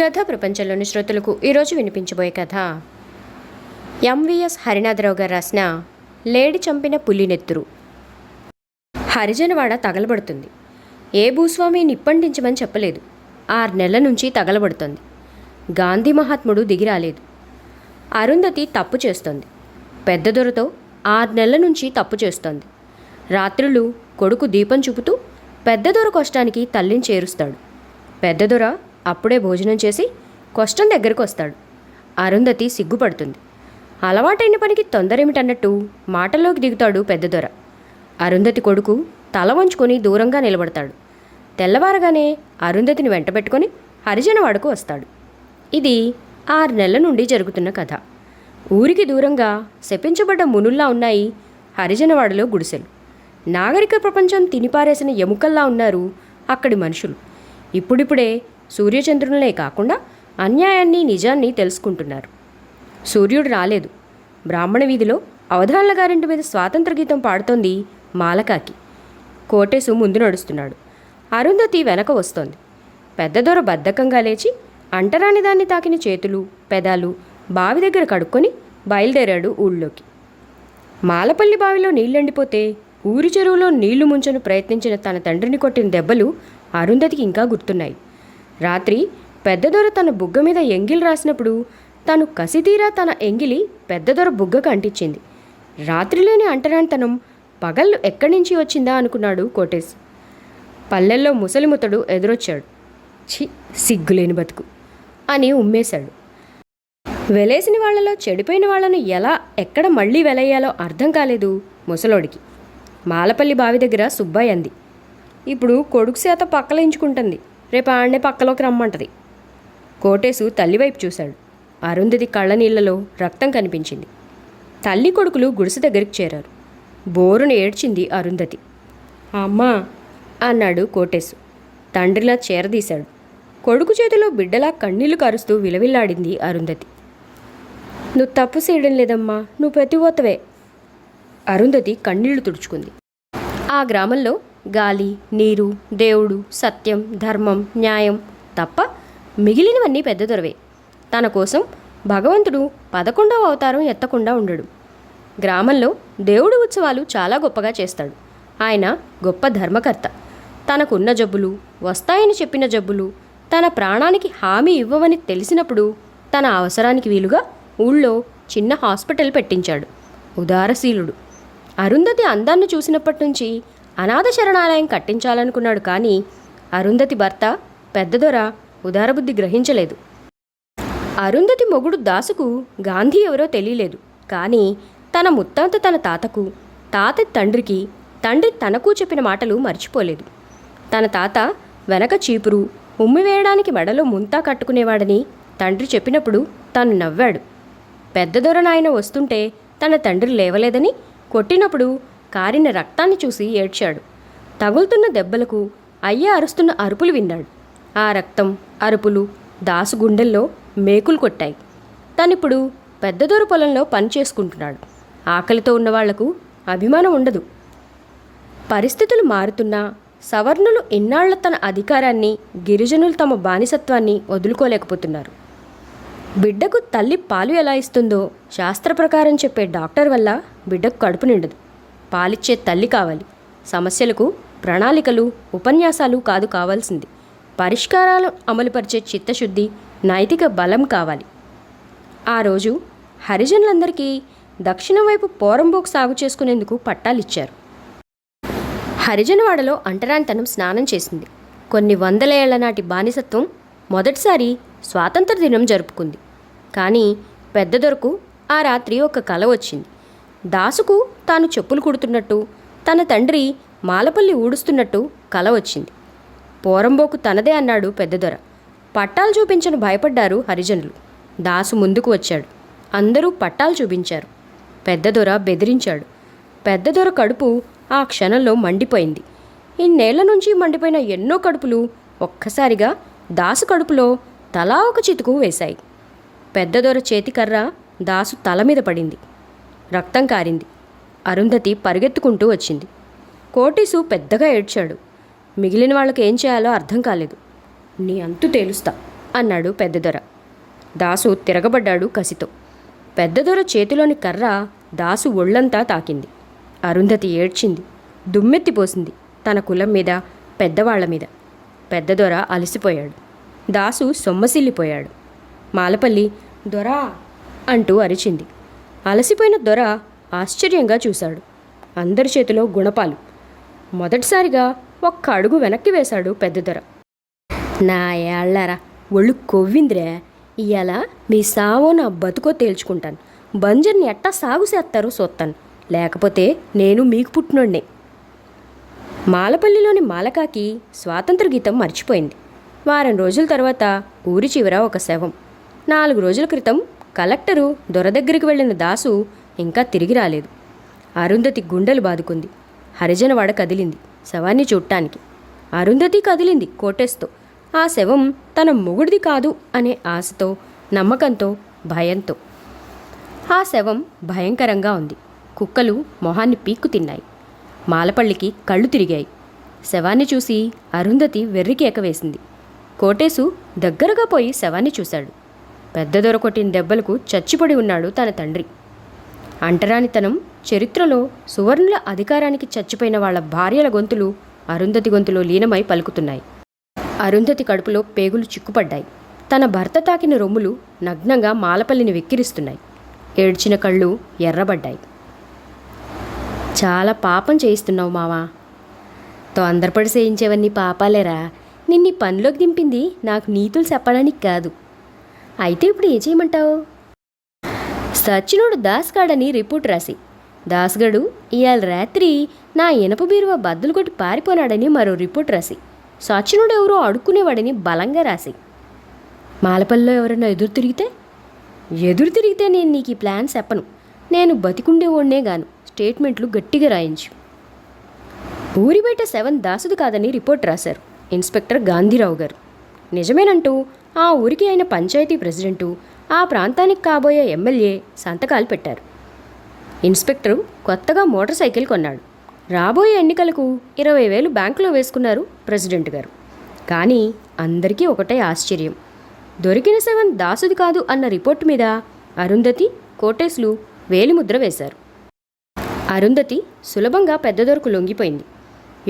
కథ ప్రపంచంలోని శ్రోతలకు ఈరోజు వినిపించబోయే కథ. ఎంవిఎస్ హరినాథరావు గారు రాసిన లేడి చంపిన పులి నెత్తురు హరిజనవాడ తగలబడుతుంది. ఏ భూస్వామి నిప్పంటించమని చెప్పలేదు. ఆరు నెలల నుంచి తగలబడుతుంది. గాంధీ మహాత్ముడు దిగి రాలేదు. అరుంధతి తప్పు చేస్తోంది. పెద్ద దొరతో ఆరు నెలల నుంచి తప్పు చేస్తోంది. రాత్రులు కొడుకు దీపం చూపుతూ పెద్ద దొర కష్టానికి తల్లిని చేరుస్తాడు. పెద్ద దొర అప్పుడే భోజనం చేసి క్వశ్చన్ దగ్గరకు వస్తాడు. అరుంధతి సిగ్గుపడుతుంది. అలవాటైన పనికి తొందరేమిటన్నట్టు మాటల్లోకి దిగుతాడు పెద్దదొర అరుంధతి కొడుకు తల వంచుకొని దూరంగా నిలబడతాడు. తెల్లవారగానే అరుంధతిని వెంటబెట్టుకొని హరిజనవాడకు వస్తాడు. ఇది ఆరు నెలల నుండి జరుగుతున్న కథ. ఊరికి దూరంగా శపించబడ్డ మునుల్లా ఉన్నాయి హరిజనవాడలో గుడిసెలు. నాగరిక ప్రపంచం తినిపారేసిన ఎముకల్లా ఉన్నారు అక్కడి మనుషులు. ఇప్పుడిప్పుడే సూర్యచంద్రులనే కాకుండా అన్యాయాన్ని నిజాన్ని తెలుసుకుంటున్నారు. సూర్యుడు రాలేదు. బ్రాహ్మణ వీధిలో అవధాన్ల గారింటి మీద స్వాతంత్ర గీతం పాడుతోంది మాలకాకి. కోటేశు ముందు నడుస్తున్నాడు. అరుంధతి వెనక వస్తోంది. పెద్దదొర బద్ధకంగా లేచి అంటరాని దాన్ని తాకిన చేతులు పెదాలు బావి దగ్గర కడుక్కొని బయలుదేరాడు ఊళ్ళోకి. మాలపల్లి బావిలో నీళ్ళెండిపోతే ఊరి చెరువులో నీళ్ళు ముంచను ప్రయత్నించిన తన తండ్రిని కొట్టిన దెబ్బలు అరుంధతికి ఇంకా గుర్తున్నాయి. రాత్రి పెద్దదొర తన బుగ్గ మీద ఎంగిల్ రాసినప్పుడు తను కసితీరా తన ఎంగిలి పెద్దదొర బుగ్గకు అంటించింది. రాత్రిలోని అంటరాంతనం పగళ్ళు ఎక్కడి నుంచి వచ్చిందా అనుకున్నాడు కోటేశ్ పల్లెల్లో ముసలిముతడు ఎదురొచ్చాడు. ఛీ సిగ్గులేని బతుకు అని ఉమ్మేశాడు. వెలేసిన వాళ్ళలో చెడిపోయిన వాళ్ళను ఎలా ఎక్కడ మళ్ళీ వెలయ్యాలో అర్థం కాలేదు ముసలోడికి. మాలపల్లి బావి దగ్గర సుబ్బయ్య అంది. ఇప్పుడు కొడుకు శాత పక్కలించుకుంటుంది రేపు ఆడనే పక్కలోకి రమ్మంటది. కోటేశు తల్లివైపు చూశాడు. అరుంధతి కళ్ళ నీళ్ళలో రక్తం కనిపించింది. తల్లి కొడుకులు గుడిసె దగ్గరికి చేరారు. బోరును ఏడ్చింది అరుంధతి. అమ్మా! అన్నాడు కోటేశు. తండ్రిలా చేరదీశాడు. కొడుకు చేతిలో బిడ్డలా కన్నీళ్ళు కరుస్తూ విలవిల్లాడింది అరుంధతి. నువ్వు తప్పు చేయడం లేదమ్మా నువ్వు ప్రతిపోతవే. అరుంధతి కన్నీళ్ళు తుడుచుకుంది. ఆ గ్రామంలో గాలి నీరు దేవుడు సత్యం ధర్మం న్యాయం తప్ప మిగిలినవన్నీ పెద్ద దొరవే. తన కోసం భగవంతుడు పదకొండవ అవతారం ఎత్తకుండా ఉండడు. గ్రామంలో దేవుడు ఉత్సవాలు చాలా గొప్పగా చేస్తాడు. ఆయన గొప్ప ధర్మకర్త. తనకున్న జబ్బులు వస్తాయని చెప్పిన జబ్బులు తన ప్రాణానికి హామీ ఇవ్వవని తెలిసినప్పుడు తన అవసరానికి వీలుగా ఊళ్ళో చిన్న హాస్పిటల్ పెట్టించాడు. ఉదారశీలుడు. అరుంధతి అందాన్ని చూసినప్పటి నుంచి అనాథ శరణాలయం కట్టించాలనుకున్నాడు కానీ అరుంధతి భర్త పెద్దదొర ఉదారబుద్ధి గ్రహించలేదు. అరుంధతి మొగుడు దాసుకు గాంధీ ఎవరో తెలియలేదు. కానీ తన ముత్తాత తన తాతకు తాత తండ్రికి తండ్రి తనకు చెప్పిన మాటలు మర్చిపోలేదు. తన తాత వెనక చీపురు ఉమ్మి వేయడానికి మెడలో ముంతా కట్టుకునేవాడని తండ్రి చెప్పినప్పుడు తాను నవ్వాడు. పెద్ద దొర నాయన వస్తుంటే తన తండ్రి లేవలేదని కొట్టినప్పుడు కారిన రక్తాన్ని చూసి ఏడ్చాడు. తగులుతున్న దెబ్బలకు అయ్య అరుస్తున్న అరుపులు విన్నాడు. ఆ రక్తం అరుపులు దాసు గుండెల్లో మేకులు కొట్టాయి. తనిప్పుడు పెద్దదొర పొలంలో పని చేసుకుంటున్నాడు. ఆకలితో ఉన్నవాళ్ళకు అభిమానం ఉండదు. పరిస్థితులు మారుతున్నా సవర్ణులు ఇన్నాళ్ళ తన అధికారాన్ని గిరిజనులు తమ బానిసత్వాన్ని వదులుకోలేకపోతున్నారు. బిడ్డకు తల్లి పాలు ఎలా ఇస్తుందో శాస్త్ర ప్రకారం చెప్పే డాక్టర్ వల్ల బిడ్డకు కడుపు నిండదు. పాలిచ్చే తల్లి కావాలి. సమస్యలకు ప్రణాళికలు ఉపన్యాసాలు కాదు కావాల్సింది. పరిష్కారాలు అమలుపరిచే చిత్తశుద్ధి నైతిక బలం కావాలి. ఆ రోజు హరిజనులందరికీ దక్షిణం వైపు పోరంబోకు సాగు చేసుకునేందుకు పట్టాలిచ్చారు హరిజనవాడలో అంటరానితనం స్నానం చేసింది. కొన్ని వందల ఏళ్ళ నాటి బానిసత్వం మొదటిసారి స్వాతంత్ర దినం జరుపుకుంది. కానీ పెద్ద దొరకు ఆ రాత్రి ఒక కల వచ్చింది. దాసుకు తాను చెప్పులు కుడుతున్నట్టు తన తండ్రి మాలపల్లి ఊడుస్తున్నట్టు కల వచ్చింది. పోరంబోకు తనదే అన్నాడు పెద్దదొర. పట్టాలు చూపించను భయపడ్డారు హరిజనులు. దాసు ముందుకు వచ్చాడు. అందరూ పట్టాలు చూపించారు. పెద్దదొర బెదిరించాడు. పెద్దదొర కడుపు ఆ క్షణంలో మండిపోయింది. ఇన్నేళ్ళ నుంచి మండిపోయిన ఎన్నో కడుపులు ఒక్కసారిగా దాసు కడుపులో తలా ఒక చితుకు వేశాయి. పెద్దదొర చేతికర్ర దాసు తల మీద పడింది. రక్తం కారింది. అరుంధతి పరిగెత్తుకుంటూ వచ్చింది. కోటీసు పెద్దగా ఏడ్చాడు. మిగిలిన వాళ్ళకి ఏం చేయాలో అర్థం కాలేదు. నీ అంతు తేలుస్తా అన్నాడు పెద్దదొర దాసు తిరగబడ్డాడు కసితో. పెద్దదొర చేతిలోని కర్ర దాసు ఒళ్ళంతా తాకింది. అరుంధతి ఏడ్చింది. దుమ్మెత్తిపోసింది తన కులం మీద పెద్దవాళ్ళ మీద. పెద్దదొర అలసిపోయాడు. దాసు సొమ్మసిల్లిపోయాడు. మాలపల్లి దొరా అంటూ అరిచింది. అలసిపోయిన దొర ఆశ్చర్యంగా చూశాడు. అందరి చేతిలో గుణపాలు. మొదటిసారిగా ఒక్క అడుగు వెనక్కి వేశాడు పెద్దదొర. నా ఏళ్ళరా ఒళ్ళు కొవ్విందిరే. ఇవాళ మీ సావో నా బతుకో తేల్చుకుంటాను. బంజర్ని ఎట్టా సాగు చేస్తారో చూస్తాను లేకపోతే నేను మీకు పుట్టినోడ్నే. మాలపల్లిలోని మాలకాకి స్వాతంత్ర గీతం మర్చిపోయింది. వారం రోజుల తర్వాత ఊరి చివర ఒక శవం. నాలుగు రోజుల క్రితం కలెక్టరు దొర దగ్గరికి వెళ్ళిన దాసు ఇంకా తిరిగి రాలేదు. అరుంధతి గుండెలు బాదుకుంది. హరిజనవాడ కదిలింది శవాన్ని చూడటానికి అరుంధతి కదిలింది కోటేస్తో ఆ శవం తన మొగుడిది కాదు అనే ఆశతో నమ్మకంతో భయంతో. ఆ శవం భయంకరంగా ఉంది. కుక్కలు మొహాన్ని పీక్కు తిన్నాయి. మాలపల్లికి కళ్ళు తిరిగాయి. శవాన్ని చూసి అరుంధతి వెర్రికి ఎకవేసింది కోటేశు దగ్గరగా పోయి శవాన్ని చూశాడు. పెద్ద దొర కొట్టిన దెబ్బలకు చచ్చిపడి ఉన్నాడు తన తండ్రి. అంటరానితనం చరిత్రలో సువర్ణుల అధికారానికి చచ్చిపోయిన వాళ్ళ భార్యల గొంతులు అరుంధతి గొంతులో లీనమై పలుకుతున్నాయి. అరుంధతి కడుపులో పేగులు చిక్కుపడ్డాయి. తన భర్త తాకిన రొమ్ములు నగ్నంగా మాలపల్లిని వెక్కిరిస్తున్నాయి. ఏడ్చిన కళ్ళు ఎర్రబడ్డాయి. చాలా పాపం చేయిస్తున్నావు మావా. తొందరపడి చేయించేవన్నీ పాపాలేరా. నిన్ని పనిలోకి దింపింది నాకు నీతులు చెప్పడానికి కాదు. అయితే ఇప్పుడు ఏం చేయమంటావు? సచ్చినోడు దాస్గాడని రిపోర్ట్ రాసి దాస్గడు ఇవాళ రాత్రి నా ఇనప బీరువా బద్దలు కొట్టి పారిపోనాడని మరో రిపోర్ట్ రాసి సచినుడు ఎవరో అడుక్కునేవాడని బలంగా రాసి మాలపల్లిలో ఎవరైనా ఎదురు తిరిగితే? ఎదురు తిరిగితే నేను నీకు ఈ ప్లాన్ చెప్పను. నేను బతికుండేవాడినే గాను స్టేట్మెంట్లు గట్టిగా రాయించు. ఊరి బయట సెవెన్ దాసుది కాదని రిపోర్ట్ రాశారు ఇన్స్పెక్టర్ గాంధీరావు గారు. నిజమేనంటూ ఆ ఊరికి అయిన పంచాయతీ ప్రెసిడెంటు ఆ ప్రాంతానికి కాబోయే ఎమ్మెల్యే సంతకాలు పెట్టారు. ఇన్స్పెక్టరు కొత్తగా మోటార్ సైకిల్ కొన్నాడు. రాబోయే ఎన్నికలకు ఇరవై వేలు బ్యాంకులో వేసుకున్నారు ప్రెసిడెంట్ గారు. కానీ అందరికీ ఒకటే ఆశ్చర్యం. దొరికిన సెవెన్ దాసుది కాదు అన్న రిపోర్టు మీద అరుంధతి కోటేశ్లు వేలిముద్ర వేశారు. అరుంధతి సులభంగా పెద్ద దొరకు లొంగిపోయింది.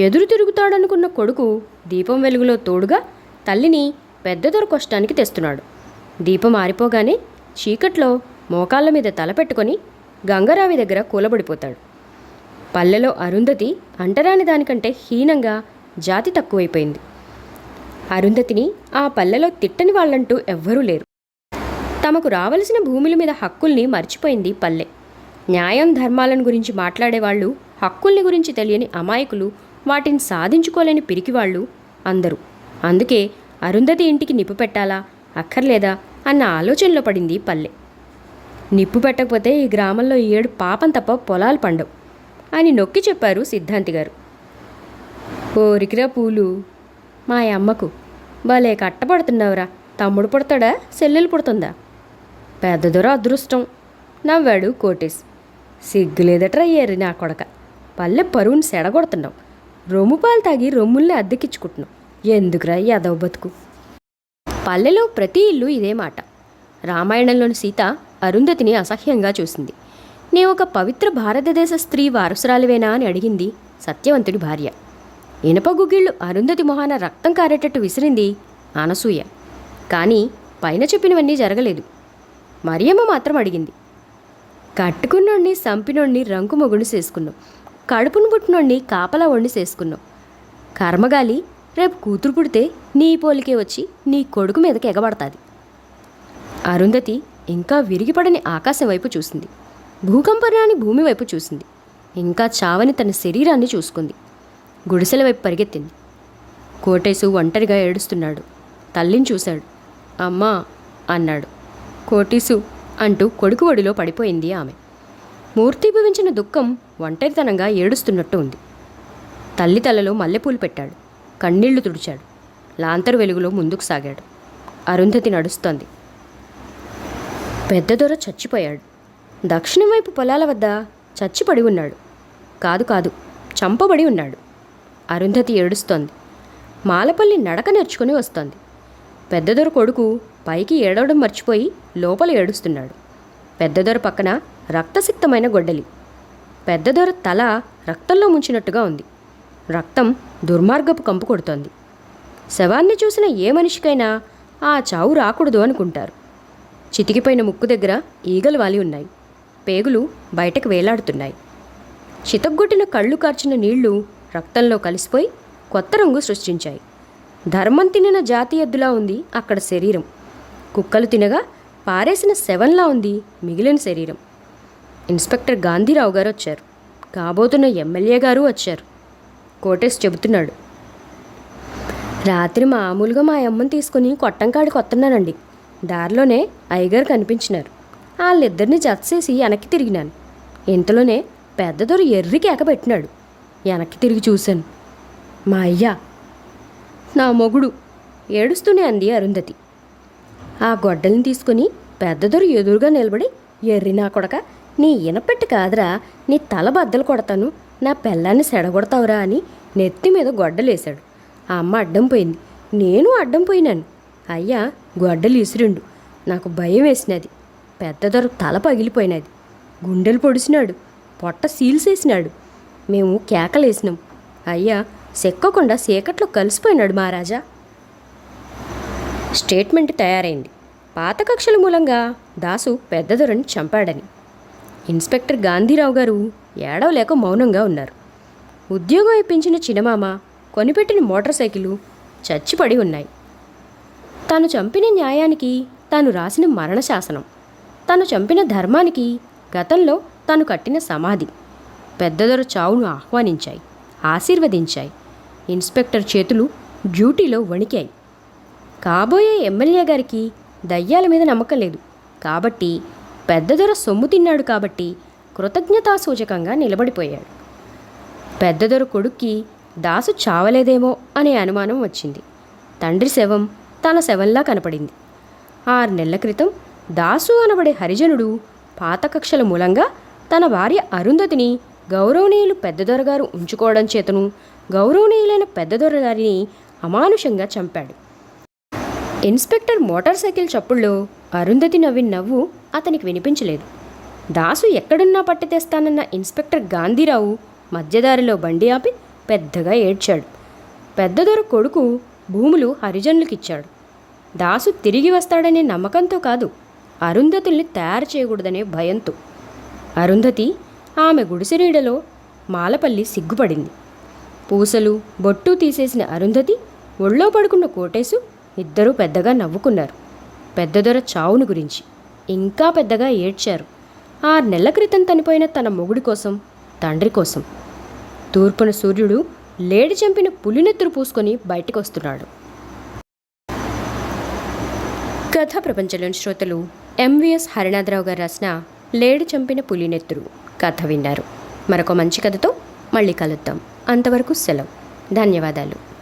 ఎదురు తిరుగుతాడనుకున్న కొడుకు దీపం వెలుగులో తోడుగా తల్లిని పెద్ద దొరకొష్టానికి తెస్తున్నాడు. దీపం ఆరిపోగానే చీకట్లో మోకాళ్ళ మీద తల పెట్టుకొని గంగరావి దగ్గర కూలబడిపోతాడు. పల్లెలో అరుంధతి అంటరాని దానికంటే హీనంగా జాతి తక్కువైపోయింది. అరుంధతిని ఆ పల్లెలో తిట్టని వాళ్ళంటూ ఎవ్వరూ లేరు. తమకు రావలసిన భూముల మీద హక్కుల్ని మర్చిపోయింది పల్లె. న్యాయం ధర్మాలను గురించి మాట్లాడేవాళ్ళు హక్కుల్ని గురించి తెలియని అమాయకులు వాటిని సాధించుకోలేని పిరికివాళ్ళు అందరూ. అందుకే అరుంధతి ఇంటికి నిప్పు పెట్టాలా? అక్కర్లేదా అన్న ఆలోచనలో పడింది పల్లె. నిప్పు పెట్టకపోతే ఈ గ్రామంలో ఈ ఏడు పాపం తప్ప పొలాలు పండవు అని నొక్కి చెప్పారు సిద్ధాంతి గారు. ఓరికిరా పూలు మా అమ్మకు. భలే కట్టపడుతున్నావురా. తమ్ముడు పుడతాడా? సెల్లెలు పుడుతుందా? పెద్దదొర అదృష్టం నవ్వాడు కోటేశ్. సిగ్గులేదట్రా ఏరి నా కొడక. పల్లె పరువుని సెడగొడుతున్నావు రొమ్ము పాలు తాగి రొమ్ముల్ని అద్దెకిచ్చుకుంటున్నావు ఎందుకురా ఈ బతుకు పల్లెలో ప్రతి ఇల్లు ఇదే మాట. రామాయణంలోని సీత అరుంధతిని అసహ్యంగా చూసింది. నీ ఒక పవిత్ర భారతదేశ స్త్రీ వారసురాలివేనా? అని అడిగింది సత్యవంతుడి భార్య. ఇనప గుగ్గిళ్ళు అరుంధతి మొహాన రక్తం కారేటట్టు విసిరింది అనసూయ కానీ పైన చెప్పినవన్నీ జరగలేదు. మరియమ్మ మాత్రం అడిగింది. కట్టుకున్నోడిని సంపినోడిని రంకు మొగుడు చేసుకున్నాం. కడుపును పుట్టినోడిని కాపలా వండి చేసుకున్నాం. కర్మగాలి రేపు కూతురు పుడితే నీ పోలికే వచ్చి నీ కొడుకు మీదకి ఎగబడతాది. అరుంధతి ఇంకా విరిగిపడని ఆకాశం వైపు చూసింది. భూకంపరాని భూమి వైపు చూసింది. ఇంకా చావని తన శరీరాన్ని చూసుకుంది. గుడిసెల వైపు పరిగెత్తింది. కోటేశు ఒంటరిగా ఏడుస్తున్నాడు. తల్లిని చూశాడు. అమ్మా అన్నాడు. కోటీసు అంటూ కొడుకు ఒడిలో పడిపోయింది ఆమె. మూర్తిభవించిన దుఃఖం ఒంటరితనంగా ఏడుస్తున్నట్టు ఉంది. తల్లి తలలో మల్లెపూలు పెట్టాడు. కన్నీళ్ళు తుడిచాడు. లాంతరు వెలుగులో ముందుకు సాగాడు. అరుంధతి నడుస్తోంది. పెద్ద దొర చచ్చిపోయాడు. దక్షిణం వైపు పొలాల వద్ద చచ్చిపడి ఉన్నాడు. కాదు కాదు చంపబడి ఉన్నాడు. అరుంధతి ఏడుస్తోంది. మాలపల్లి నడక నేర్చుకుని వస్తోంది. పెద్దదొర కొడుకు పైకి ఏడవడం మర్చిపోయి లోపల ఏడుస్తున్నాడు. పెద్దదొర పక్కన రక్తసిక్తమైన గొడ్డలి. పెద్దదొర తల రక్తంలో ముంచినట్టుగా ఉంది. రక్తం దుర్మార్గపు కంపు కొడుతోంది. శవాన్ని చూసిన ఏ మనిషికైనా ఆ చావు రాకూడదు అనుకుంటారు. చితికిపోయిన ముక్కు దగ్గర ఈగలు వాలి ఉన్నాయి. పేగులు బయటకు వేలాడుతున్నాయి. చితగ్గొట్టిన కళ్ళు కార్చిన నీళ్ళు రక్తంలో కలిసిపోయి కొత్త రంగు సృష్టించాయి. ధర్మం తినిన జాతి ఎద్దులా ఉంది అక్కడ శరీరం. కుక్కలు తినగా పారేసిన శవంలా ఉంది మిగిలిన శరీరం. ఇన్స్పెక్టర్ గాంధీరావు గారు వచ్చారు. కాబోతున్న ఎమ్మెల్యే గారు వచ్చారు. కోటేష్ చెబుతున్నాడు. రాత్రి మామూలుగా మా అమ్మని తీసుకుని కొట్టంకాడికి వస్తున్నానండి. దారిలోనే అయ్యగారు కనిపించినారు. వాళ్ళిద్దరిని జతసేసి వెనక్కి తిరిగినాను. ఇంతలోనే పెద్దదొర ఎర్రి కేక పెట్టినాడు. వెనక్కి తిరిగి చూశాను. మా అయ్యా నా మొగుడు ఏడుస్తూనే అంది అరుంధతి. ఆ గొడ్డల్ని తీసుకుని పెద్దదొర ఎదురుగా నిలబడి ఎర్రి నా కొడక నీ ఇనపెట్టు కాదురా నీ తల బద్దలు కొడతాను నా పెళ్ళాన్ని సెడగొడతావురా అని నెత్తి మీద గొడ్డలేశాడు. ఆ అమ్మ అడ్డం పోయింది. నేను అడ్డం పోయినాను. అయ్యా గొడ్డలు ఇసురుండు. నాకు భయం వేసినది. పెద్దదొర తల పగిలిపోయినది. గుండెలు పొడిసినాడు. పొట్ట సీల్సేసినాడు. మేము కేకలేసినాం. అయ్యా సెక్కకుండా చీకట్లో కలిసిపోయినాడు మహారాజా. స్టేట్మెంట్ తయారైంది. పాత కక్షల మూలంగా దాసు పెద్దదొరని చంపాడని. ఇన్స్పెక్టర్ గాంధీరావు గారు ఏడవలేక మౌనంగా ఉన్నారు. ఉద్యోగం ఇప్పించిన చిన్నమామ కొనిపెట్టిన మోటార్ సైకిలు చచ్చిపడి ఉన్నాయి. తాను చంపిన న్యాయానికి తాను రాసిన మరణ శాసనం తాను చంపిన ధర్మానికి గతంలో తాను కట్టిన సమాధి. పెద్దదొర చావును ఆహ్వానించాయి ఆశీర్వదించాయి. ఇన్స్పెక్టర్ చేతులు డ్యూటీలో వణికాయి. కాబోయే ఎమ్మెల్యే గారికి దయ్యాల మీద నమ్మకం లేదు. కాబట్టి పెద్దదొర సొమ్ము తిన్నాడు కాబట్టి కృతజ్ఞతాసూచకంగా నిలబడిపోయాడు. పెద్దదొర కొడుక్కి దాసు చావలేదేమో అనే అనుమానం వచ్చింది. తండ్రి శవం తన శవంలా కనపడింది. ఆరు నెలల క్రితం దాసు అనబడే హరిజనుడు పాత కక్షల మూలంగా తన భార్య అరుంధతిని గౌరవనీయులు పెద్దదొరగారు ఉంచుకోవడం చేతను గౌరవనీయులైన పెద్దదొరగారిని అమానుషంగా చంపాడు. ఇన్స్పెక్టర్ మోటార్ సైకిల్ చప్పుల్లో అరుంధతి నవ్విన నవ్వు అతనికి వినిపించలేదు. దాసు ఎక్కడున్నా పట్టి తెస్తానన్న ఇన్స్పెక్టర్ గాంధీరావు మధ్యదారిలో బండి ఆపి పెద్దగా ఏడ్చాడు. పెద్దదొర కొడుకు భూములు హరిజనులకిచ్చాడు. దాసు తిరిగి వస్తాడనే నమ్మకంతో కాదు అరుంధతుల్ని తయారు చేయకూడదనే భయంతో. అరుంధతి ఆమె గుడిసెరీడలో మాలపల్లి సిగ్గుపడింది. పూసలు బొట్టు తీసేసిన అరుంధతి ఒళ్ళో పడుకున్న కోటేశు ఇద్దరూ పెద్దగా నవ్వుకున్నారు. పెద్దదొర చావును గురించి ఇంకా పెద్దగా ఏడ్చారు. ఆరు నెలల క్రితం చనిపోయిన తన మొగుడి కోసం తండ్రి కోసం. తూర్పున సూర్యుడు లేడి చంపిన పులినెత్తురు పూసుకొని బయటకు వస్తున్నాడు కథ ప్రపంచంలోని శ్రోతలు ఎంవిఎస్ హరినాథరావు గారు రాసిన లేడి చంపిన పులినెత్తురు కథ విన్నారు. మరొక మంచి కథతో మళ్ళీ కలుద్దాం. అంతవరకు సెలవు. ధన్యవాదాలు.